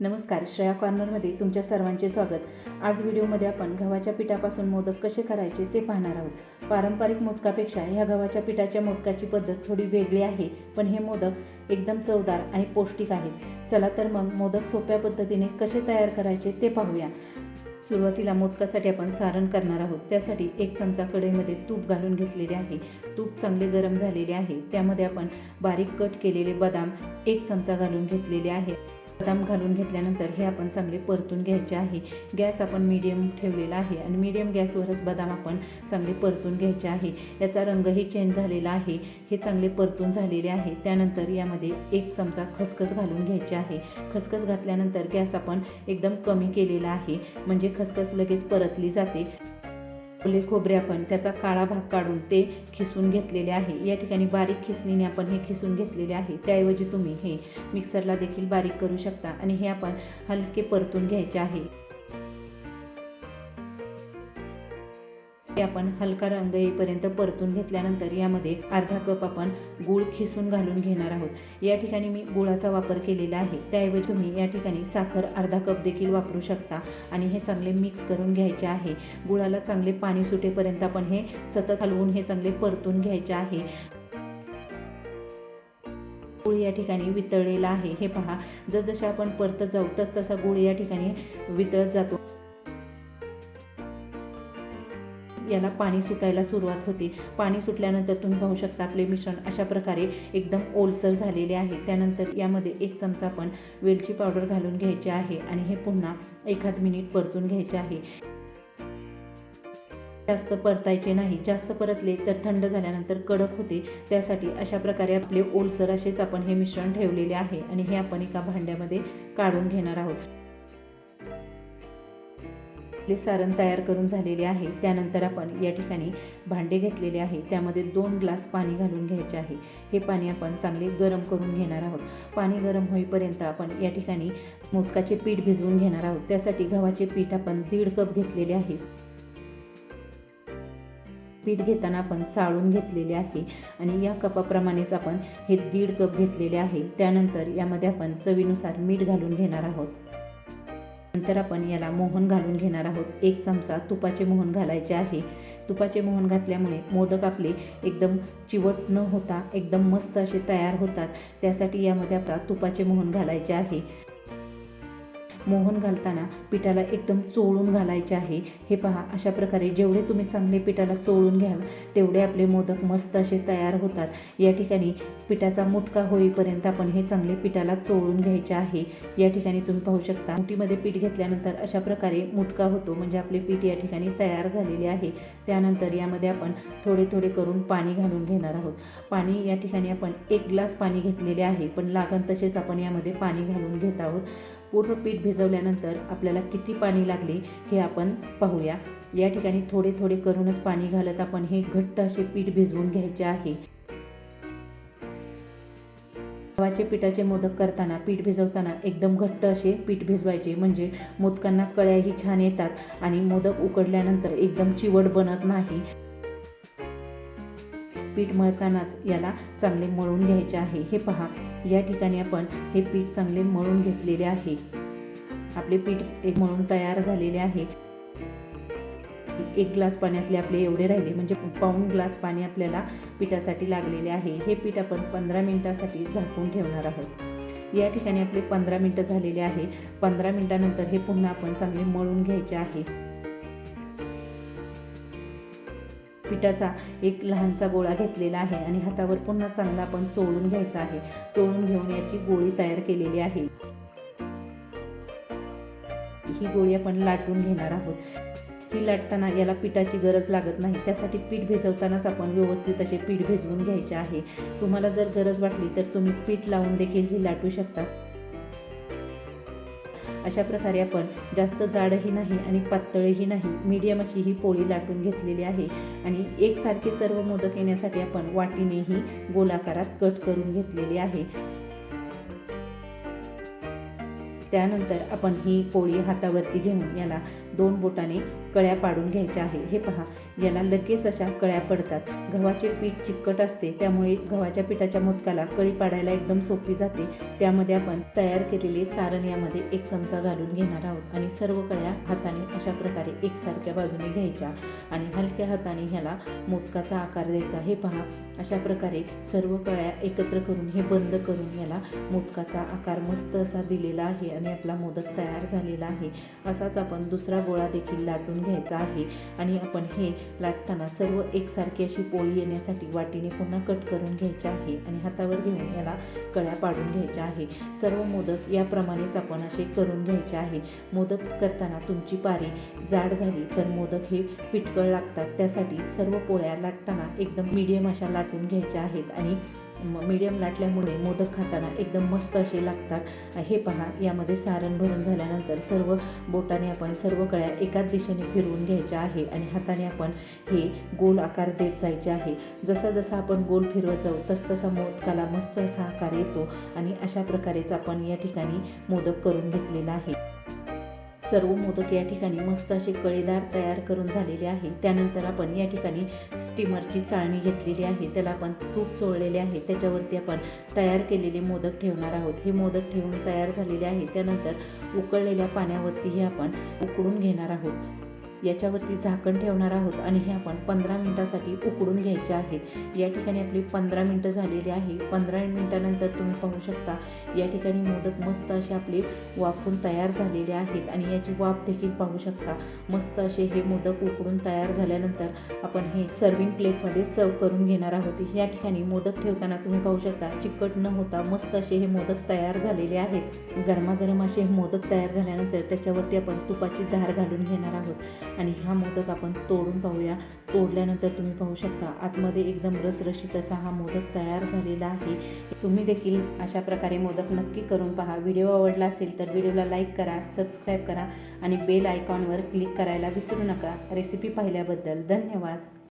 नमस्कार श्रेया कॉर्नरमध्ये तुमच्या सर्वांचे स्वागत. आज व्हिडिओमध्ये आपण गव्हाच्या पिठापासून मोदक कसे करायचे ते पाहणार आहोत. पारंपरिक मोदकापेक्षा ह्या गव्हाच्या पिठाच्या मोदकाची पद्धत थोडी वेगळी आहे पण हे मोदक एकदम चवदार आणि पौष्टिक आहेत. चला तर मग मोदक सोप्या पद्धतीने कसे तयार करायचे ते पाहूया. सुरुवातीला मोदकासाठी आपण सारण करणार आहोत. त्यासाठी एक चमचा कढईमध्ये तूप घालून घेतलेले आहे. तूप चांगले गरम झालेले आहे. त्यामध्ये आपण बारीक कट केलेले बदाम एक चमचा घालून घेतलेले आहे. बदाम घालून घेतल्यानंतर हे आपण चांगले परतून घ्यायचे आहे. गॅस आपण मीडियम ठेवलेला आहे आणि मीडियम गॅसवरच बदाम आपण चांगले परतून घ्यायचे आहे. याचा रंगही चेंज झालेला आहे. हे चांगले परतून झालेले आहे. त्यानंतर यामध्ये एक चमचा खसखस घालून घ्यायचे आहे. खसखस घातल्यानंतर गॅस आपण एकदम कमी केलेला आहे. म्हणजे खसखस लगेच परतली जाते. ओले खोबरे आपण त्याचा काळा भाग काढून ते खिसून घेतलेले आहे. या ठिकाणी बारीक खिसणीने आपण हे खिसून घेतलेले आहे. त्याऐवजी तुम्ही हे मिक्सरला देखील बारीक करू शकता आणि हे आपण हलके परतून घ्यायचे आहे. आपण हलका रंग येईपर्यंत परतून घेतल्यानंतर यामध्ये अर्धा कप आपण गूळ खिसून घालून घेणार आहोत. या ठिकाणी मी गुळाचा वापर केलेला आहे. त्याऐवजी तुम्ही या ठिकाणी साखर अर्धा कप देखील वापरू शकता आणि हे चांगले मिक्स करून घ्यायचे आहे. गुळाला चांगले पाणी सुटेपर्यंत आपण हे सतत हलवून हे चांगले परतून घ्यायचे आहे. गुळ या ठिकाणी वितळलेला आहे. हे पहा जसजसे आपण परतत जाऊ तस तसा गुळ या ठिकाणी वितळत जातो. याला पाणी सुटायला सुरुवात होते. पाणी सुटल्यानंतर तुम्ही पाहू शकता आपले मिश्रण अशा प्रकारे एकदम ओलसर झालेले आहे. त्यानंतर यामध्ये एक चमचा आपण वेलची पावडर घालून घ्यायचे आहे आणि हे पुन्हा एखाद मिनिट परतून घ्यायचे आहे. जास्त परतायचे नाही. जास्त परतले तर थंड झाल्यानंतर कडक होते. त्यासाठी अशा प्रकारे आपले ओलसर असेच आपण हे मिश्रण ठेवलेले आहे आणि हे आपण एका भांड्यामध्ये काढून घेणार आहोत. आपले सारण तयार करून झालेले आहे. त्यानंतर आपण या ठिकाणी भांडे घेतलेले आहे. त्यामध्ये दोन ग्लास पाणी घालून घ्यायचे आहे. हे पाणी आपण चांगले गरम करून घेणार आहोत. पाणी गरम होईपर्यंत आपण या ठिकाणी मोदकाचे पीठ भिजवून घेणार आहोत. त्यासाठी गव्हाचे पीठ आपण दीड कप घेतलेले आहे. पीठ घेताना आपण चाळून घेतलेले आहे आणि या कपाप्रमाणेच आपण हे दीड कप घेतलेले आहे. त्यानंतर यामध्ये आपण चवीनुसार मीठ घालून घेणार आहोत. नंतर आपण याला मोहन घालून घेणार आहोत. एक चमचा तुपाचे मोहन घालायचे आहे. तुपाचे मोहन घातल्यामुळे मोदक आपले एकदम चिवट न होता एकदम मस्त असे तयार होतात. त्यासाठी यामध्ये आपला तुपाचे मोहन घालायचे आहे. मोहन घालताना पिठाला एकदम चोळून घालायचे आहे. हे पहा अशा प्रकारे जेवढे तुम्ही चांगले पिठाला चोळून घ्याल तेवढे आपले मोदक मस्त असे तयार होतात. या ठिकाणी पिठाचा मुटका होईपर्यंत आपण हे चांगले पिठाला चोळून घ्यायचे आहे. या ठिकाणी तुम्ही पाहू शकता मुठीमध्ये पीठ घेतल्यानंतर अशा प्रकारे मुटका होतो म्हणजे आपले पीठ या ठिकाणी तयार झालेले आहे. त्यानंतर यामध्ये आपण थोडे थोडे करून पाणी घालून घेणार आहोत. पाणी या ठिकाणी आपण एक ग्लास पाणी घेतलेले आहे पण लागण तसेच आपण यामध्ये पाणी घालून घेत आहोत. पूर्ण पीठ भिजवल्यानंतर आपल्याला किती पाणी लागले हे आपण पाहूया. या ठिकाणी थोडे थोडे करूनच पाणी घालत आपण हे घट्ट असे पीठ भिजवून घ्यायचे आहे. गव्हाचे पिठाचे मोदक करताना पीठ भिजवताना एकदम घट्ट असे पीठ भिजवायचे. म्हणजे मोदकांना कळ्याही छान येतात आणि मोदक उकडल्यानंतर एकदम चिवट बनत नाही. पीठ मळतानाच याला चांगले मळून घ्यायचे आहे. हे पहा या ठिकाणी आपण हे पीठ चांगले मळून घेतलेले आहे. आपले पीठ एक मळून तयार झालेले आहे. एक ग्लास पाण्यातले आपले एवढे राहिले म्हणजे पाऊण ग्लास पाणी आपल्याला पिठासाठी लागलेले आहे. हे पीठ आपण पंधरा मिनिटासाठी झाकून ठेवणार आहोत. या ठिकाणी आपले पंधरा मिनटं झालेले आहे. पंधरा मिनटानंतर हे पुन्हा आपण चांगले मळून घ्यायचे आहे. पिठाचा एक लहानसा गोळा घेतलेला आहे आणि हातावर पुन्हा चांगला आपण चोळून घ्यायचा आहे. चोळून घेऊन याची गोळी तयार केलेली आहे. ही गोळी आपण लाटून घेणार आहोत. ही लाटताना याला पिठाची गरज लागत नाही. त्यासाठी पीठ भिजवतानाच आपण व्यवस्थित असे पीठ भिजवून घ्यायचे आहे. तुम्हाला जर गरज वाटली तर तुम्ही पीठ लावून देखील ही लाटू शकता. अशा प्रकारे आपण जास्त जाडही नाही आणि पातळही नाही मीडियम अशी ही पोळी लाटून घेतलेली आहे. आणि एकसारखे सर्व मोदक येण्यासाठी आपण वाटीनेही गोलाकारात कट करून घेतलेली आहे. त्यानंतर आपण ही पोळी हातावरती घेऊन याला दोन बोटाने कळ्या पाडून घ्यायच्या आहे. हे पहा याला लगेच अशा कळ्या पडतात. गव्हाचे पीठ चिकट असते त्यामुळे गव्हाच्या पिठाच्या मोदकाला कळी पाडायला एकदम सोपी जाते. त्यामध्ये आपण तयार केलेले सारण यामध्ये एक चमचा घालून घेणार आहोत आणि सर्व कळ्या हाताने अशा प्रकारे एकसारख्या बाजूने घ्यायच्या आणि हलक्या हाताने ह्याला मोदकाचा आकार द्यायचा. हे पहा अशा प्रकारे सर्व कळ्या एकत्र करून हे बंद करून याला मोदकाचा आकार मस्त असा दिलेला आहे आणि आपला मोदक तयार झालेला आहे. असाच आपण दुसरा गोळा देखील लाटून घ्यायचा आहे. आणि आपण हे लाटताना सर्व एकसारखी अशी पोळी येण्यासाठी वाटीने पुन्हा कट करून घ्यायचे आहे. आणि हातावर घेऊन याला कळ्या पाडून घ्यायच्या आहे. सर्व मोदक याप्रमाणेच आपण असे करून घ्यायचे आहे. मोदक करताना तुमची पारी जाड झाली तर मोदक हे पिटकळ लागतात. त्यासाठी सर्व पोळ्या लाटताना एकदम मीडियम अशा लाटून घ्यायच्या आहेत. आणि मीडियम लाटल्यामुळे मोदक खाताना एकदम मस्त असे लागतात. हे पहा यामध्ये सारण भरून झाल्यानंतर सर्व बोटाने आपण सर्व कळ्या एकाच दिशेने फिरवून घ्यायच्या आहे आणि हाताने आपण हे गोल आकार देत जायचे आहे. जसा जसा आपण गोल फिरवत जाऊ तसतसा मोदकाला मस्त असा आकार येतो आणि अशा प्रकारेच आपण या ठिकाणी मोदक करून घेतलेला आहे. सर्व मोदक या ठिकाणी मस्त असे कळीदार तयार करून झालेले आहे त्यानंतर आपण या ठिकाणी स्टीमरची चाळणी घेतलेली आहे. त्याला आपण तूप चोळलेले आहे. त्याच्यावरती आपण तयार केलेले मोदक ठेवणार आहोत. हे मोदक ठेवून तयार झालेले आहे. त्यानंतर उकळलेल्या पाण्यावरतीही आपण उकळून घेणार आहोत. याच्यावरती झाकण ठेवणार आहोत आणि हे आपण पंधरा मिनटासाठी उकडून घ्यायचे आहेत. या ठिकाणी आपली पंधरा मिनटं झालेली आहे. पंधरा मिनटानंतर तुम्ही पाहू शकता या ठिकाणी मोदक मस्त असे आपले वाफून तयार झालेले आहेत आणि याची वाफ देखील पाहू शकता. मस्त असे हे मोदक उकडून तयार झाल्यानंतर आपण हे सर्विंग प्लेटमध्ये सर्व करून घेणार आहोत. या ठिकाणी मोदक ठेवताना तुम्ही पाहू शकता चिकट न होता मस्त असे हे मोदक तयार झालेले आहेत. गरमागरम असे मोदक तयार झाल्यानंतर त्याच्यावरती आपण तुपाची धार घालून घेणार आहोत. आणि हा मोदक आपण तोडून पाहूया. तोडल्यानंतर तुम्ही पाहू शकता आतमध्ये एकदम रसरशीत असा हा मोदक तयार झालेला आहे. तुम्ही देखील अशा प्रकारे मोदक नक्की करून पहा. व्हिडिओ आवडला असेल तर व्हिडिओला लाईक करा सबस्क्राईब करा आणि बेल आयकॉनवर क्लिक करायला विसरू नका. रेसिपी पाहिल्याबद्दल धन्यवाद.